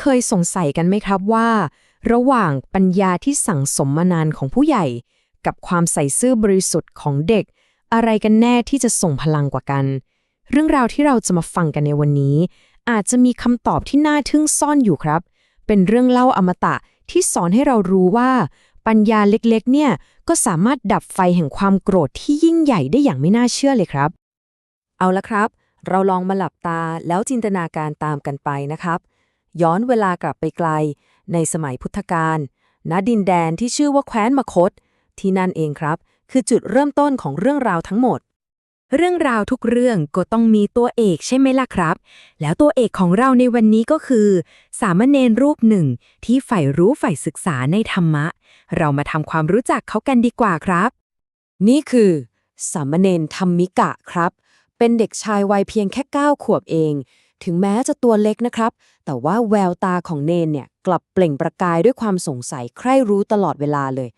เคยสงสัยกันไหมครับว่า ระหว่างปัญญาที่สั่งสมมานานของผู้ใหญ่ กับความใส่ซื่อบริสุทธิ์ของเด็ก อะไรกันแน่ที่จะส่งพลังกว่ากัน เรื่องราวที่เราจะมาฟังกันในวันนี้ อาจจะมีคำตอบที่น่าทึ่งซ่อนอยู่ครับ เป็นเรื่องเล่าอมตะที่สอนให้เรารู้ว่า ปัญญาเล็กๆ เนี่ยก็สามารถดับไฟแห่งความโกรธที่ยิ่งใหญ่ได้อย่างไม่น่าเชื่อเลยครับ เอาละครับ เราลองมาหลับตาแล้วจินตนาการตามกันไปนะครับ ย้อนเวลากลับไปไกล ในสมัยพุทธกาลณดินแดนที่ชื่อว่าแคว้นมคต ที่นั่นเองครับ คือจุดเริ่มต้นของเรื่องราวทั้งหมด เรื่องราวทุกเรื่องก็ต้องมีตัวเอกใช่ไหมล่ะครับ แล้วตัวเอกของเราในวันนี้ก็คือ สามเณรรูปหนึ่ง ที่ใฝ่รู้ใฝ่ศึกษาในธรรมะ เรามาทำความรู้จักเขากันดีกว่าครับ นี่คือ สามเณรธรรมิกะครับ เป็นเด็กชายวัยเพียงแค่ 9 ขวบเอง ถึงแม้จะตัวเล็กนะครับ แต่ว่าแววตาของเนนเนี่ยกลับเปล่งประกายด้วยความสงสัยใคร่รู้ตลอดเวลาเลย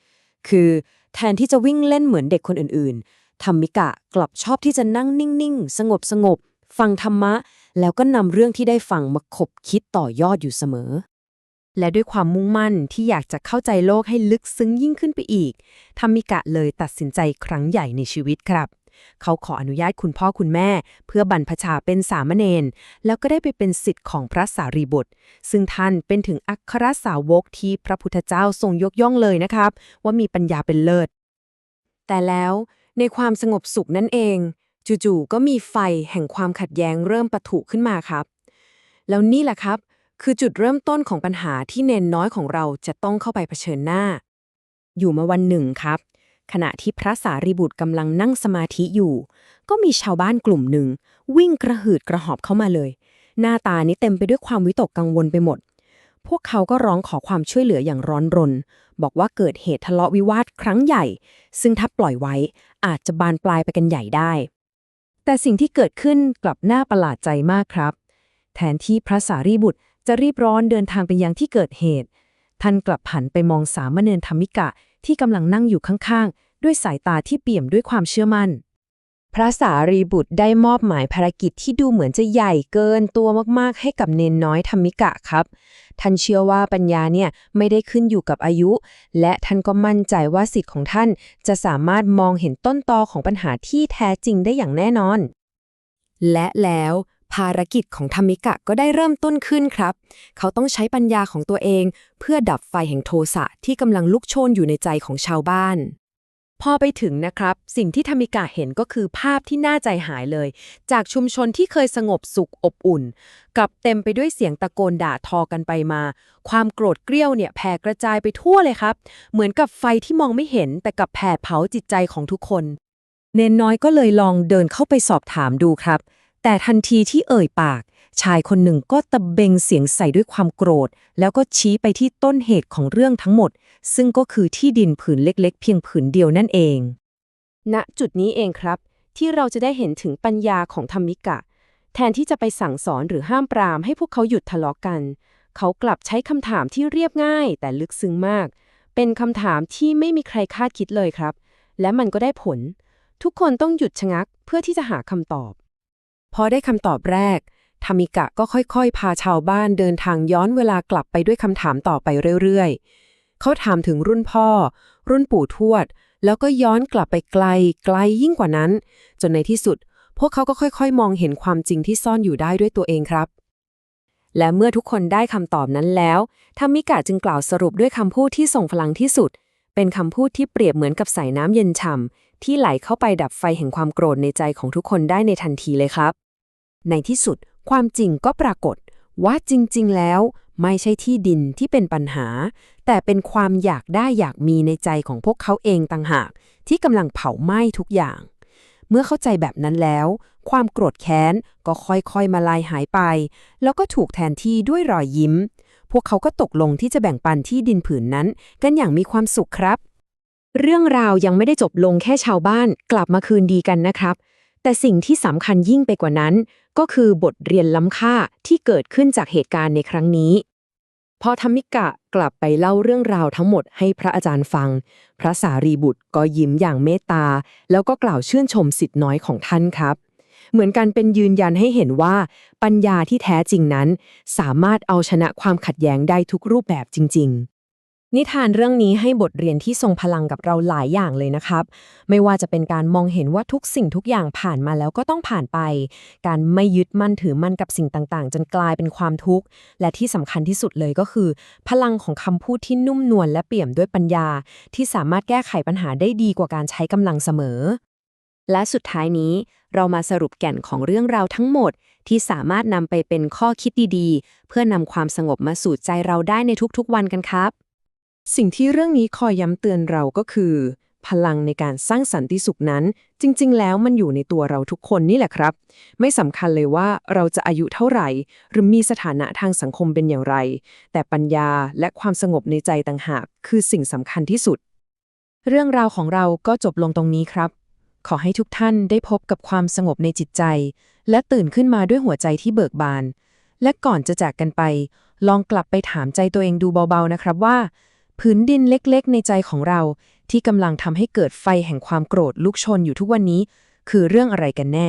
คือแทนที่จะวิ่งเล่นเหมือนเด็กคนอื่นๆธรรมิกะกลับชอบที่จะนั่งนิ่งๆ สงบสงบๆฟังธรรมะ แล้วก็นำเรื่องที่ได้ฟังมาคบคิดต่อยอดอยู่เสมอ และด้วยความมุ่งมั่นที่อยากจะเข้าใจโลกให้ลึกซึ้งยิ่งขึ้นไปอีกธรรมิกะเลยตัดสินใจครั้งใหญ่ในชีวิตครับ เขาขออนุญาตคุณพ่อคุณแม่ เพื่อบรรพชาเป็นสามเณรแล้วก็ได้ไปเป็นสิทธิ์ของพระสารีบุตร ซึ่งท่านเป็นถึงอัครสาวกที่พระพุทธเจ้าทรงยกย่องเลยนะครับ ว่ามีปัญญาเป็นเลิศ แต่แล้วในความสงบสุขนั่นเอง จู่ๆก็มีไฟแห่งความขัดแย้งเริ่มปะทุขึ้นมาครับ แล้วนี่แหละครับ คือจุดเริ่มต้นของปัญหาที่เนนน้อยของเราจะต้องเข้าไปเผชิญหน้า อยู่มาวันหนึ่งครับ ขณะที่พระสารีบุตรกำลังนั่งสมาธิอยู่ ก็มีชาวบ้านกลุ่มหนึ่ง วิ่งกระหืดกระหอบเข้ามาเลย หน้าตานี้เต็มไปด้วยความวิตกกังวลไปหมด พวกเขาก็ร้องขอความช่วยเหลืออย่างร้อนรน บอกว่าเกิดเหตุทะเลาะวิวาทครั้งใหญ่ ซึ่งถ้าปล่อยไว้ อาจจะบานปลายไปกันใหญ่ได้ แต่สิ่งที่เกิดขึ้นกลับน่าประหลาดใจมากครับ แทนที่พระสารีบุตรจะรีบร้อนเดินทางไปยังที่เกิดเหตุ ท่านกลับหันไปมองสามเณรธรรมิกะ ที่กำลังนั่งอยู่ข้างๆ ด้วยสายตาที่เปี่ยมด้วยความเชื่อมั่น พระสารีบุตรได้มอบหมายภารกิจที่ดูเหมือนจะใหญ่เกินตัวมากๆ ให้กับเนนน้อยธรรมิกะครับ ท่านเชื่อว่าปัญญาเนี่ยไม่ได้ขึ้นอยู่กับอายุ และท่านก็มั่นใจว่าสิทธิ์ของท่านจะสามารถมองเห็นต้นตอของปัญหาที่แท้จริงได้อย่างแน่นอน และแล้ว ภารกิจของธรรมิกะก็ได้เริ่มต้นขึ้นครับ เขาต้องใช้ปัญญาของตัวเอง เพื่อดับไฟแห่งโทสะที่กำลังลุกโชนอยู่ในใจของชาวบ้าน พอไปถึงนะครับ สิ่งที่ธรรมิกะเห็นก็คือภาพที่น่าใจหายเลย จากชุมชนที่เคยสงบสุขอบอุ่นกลับเต็มไปด้วยเสียงตะโกนด่าทอกันไปมา ความโกรธเกรี้ยวเนี่ยแผ่กระจายไปทั่วเลยครับ เหมือนกับไฟที่มองไม่เห็น แต่กับแผดเผาจิตใจของทุกคน เนนน้อยก็เลยลองเดินเข้าไปสอบถามดูครับ แต่ทันทีที่เอ่ยปาก ชายคนหนึ่งก็ตะเบงเสียงใส่ด้วยความโกรธ แล้วก็ชี้ไปที่ต้นเหตุของเรื่องทั้งหมด ซึ่งก็คือที่ดินผืนเล็กๆ เพียงผืนเดียวนั่นเอง ณจุดนี้เองครับ ที่เราจะได้เห็นถึงปัญญาของธรรมิกะ แทนที่จะไปสั่งสอนหรือห้ามปรามให้พวกเขาหยุดทะเลาะกัน เขากลับใช้คำถามที่เรียบง่าย แต่ลึกซึ้งมาก เป็นคำถามที่ไม่มีใครคาดคิดเลยครับ และมันก็ได้ผล ทุกคนต้องหยุดชะงักเพื่อที่จะหาคำตอบ พอได้คำตอบแรกธรรมิกะก็ค่อยๆ พาชาวบ้านเดินทางย้อนเวลากลับไปด้วยคำถามต่อไปเรื่อยๆ เขาถามถึงรุ่นพ่อ รุ่นปู่ทวด แล้วก็ย้อนกลับไปไกล ไกลยิ่งกว่านั้น จนในที่สุด พวกเขาก็ค่อยๆ มองเห็นความจริงที่ซ่อนอยู่ได้ด้วยตัวเองครับ และเมื่อทุกคนได้คำตอบนั้นแล้วธรรมิกะจึงกล่าวสรุปด้วยคำพูดที่ส่งพลังที่สุด เป็นคำพูดที่เปรียบเหมือนกับใส่น้ำเย็นฉ่ำที่ไหลเข้าไปดับไฟแห่งความโกรธในใจของทุกคนได้ในทันทีเลยครับ ในที่สุด ความจริงก็ปรากฏ ว่าจริง ๆ แล้ว ไม่ใช่ที่ดินที่เป็นปัญหา แต่เป็นความอยากได้อยากมีในใจของพวกเขาเองต่างหาก ที่กำลังเผาไหม้ทุกอย่าง เมื่อเข้าใจแบบนั้นแล้ว ความโกรธแค้นก็ค่อยๆมาลายหายไป แล้วก็ถูกแทนที่ด้วยรอยยิ้ม พวกเขาก็ตกลงที่จะแบ่งปันที่ดินผืนนั้น กันอย่างมีความสุขครับ เรื่องราวยังไม่ได้จบลงแค่ชาวบ้านกลับมาคืนดีกันนะครับ แต่สิ่งที่สำคัญยิ่งไปกว่านั้น ก็คือบทเรียนล้ำค่าที่เกิดขึ้นจากเหตุการณ์ในครั้งนี้พอธรรมิกะกลับไปเล่าเรื่องราวทั้งหมดให้พระอาจารย์ฟัง พระสารีบุตรก็ยิ้มอย่างเมตตา แล้วก็กล่าวชื่นชมสิทธิ์น้อยของท่านครับ เหมือนกันเป็นยืนยันให้เห็นว่า ปัญญาที่แท้จริงนั้น สามารถเอาชนะความขัดแย้งได้ทุกรูปแบบจริง ๆนิทานเรื่องนี้ให้บทเรียนที่ทรงพลังกับเราหลายอย่างเลยนะครับ ไม่ว่าจะเป็นการมองเห็นว่าทุกสิ่งทุกอย่างผ่านมาแล้วก็ต้องผ่านไป การไม่ยึดมั่นถือมั่นกับสิ่งต่างๆ จนกลายเป็นความทุกข์ และที่สำคัญที่สุดเลยก็คือ พลังของคำพูดที่นุ่มนวลและเปี่ยมด้วยปัญญา ที่สามารถแก้ไขปัญหาได้ดีกว่าการใช้กำลังเสมอ และสุดท้ายนี้ เรามาสรุปแก่นของเรื่องราวทั้งหมด ที่สามารถนำไปเป็นข้อคิดดีๆ เพื่อนำความสงบมาสู่ใจเราได้ในทุกๆวันกันครับ สิ่งที่เรื่องนี้คอยย้ำเตือนเราก็คือ พลังในการสร้างสันติสุขนั้น จริง ๆ แล้วมันอยู่ในตัวเราทุกคนนี่แหละครับ ไม่สำคัญเลยว่าเราจะอายุเท่าไหร่ หรือมีสถานะทางสังคมเป็นอย่างไร แต่ปัญญาและความสงบในใจต่างหาก คือสิ่งสำคัญที่สุด เรื่องราวของเราก็จบลงตรงนี้ครับ ขอให้ทุกท่านได้พบกับความสงบในจิตใจ และตื่นขึ้นมาด้วยหัวใจที่เบิกบาน และก่อนจะจากกันไป ลองกลับไปถามใจตัวเองดูเบาๆนะครับว่าพื้นดินเล็กๆ ในใจของเรา ที่กำลังทำให้เกิดไฟแห่งความโกรธลุกชนอยู่ทุกวันนี้ คือเรื่องอะไรกันแน่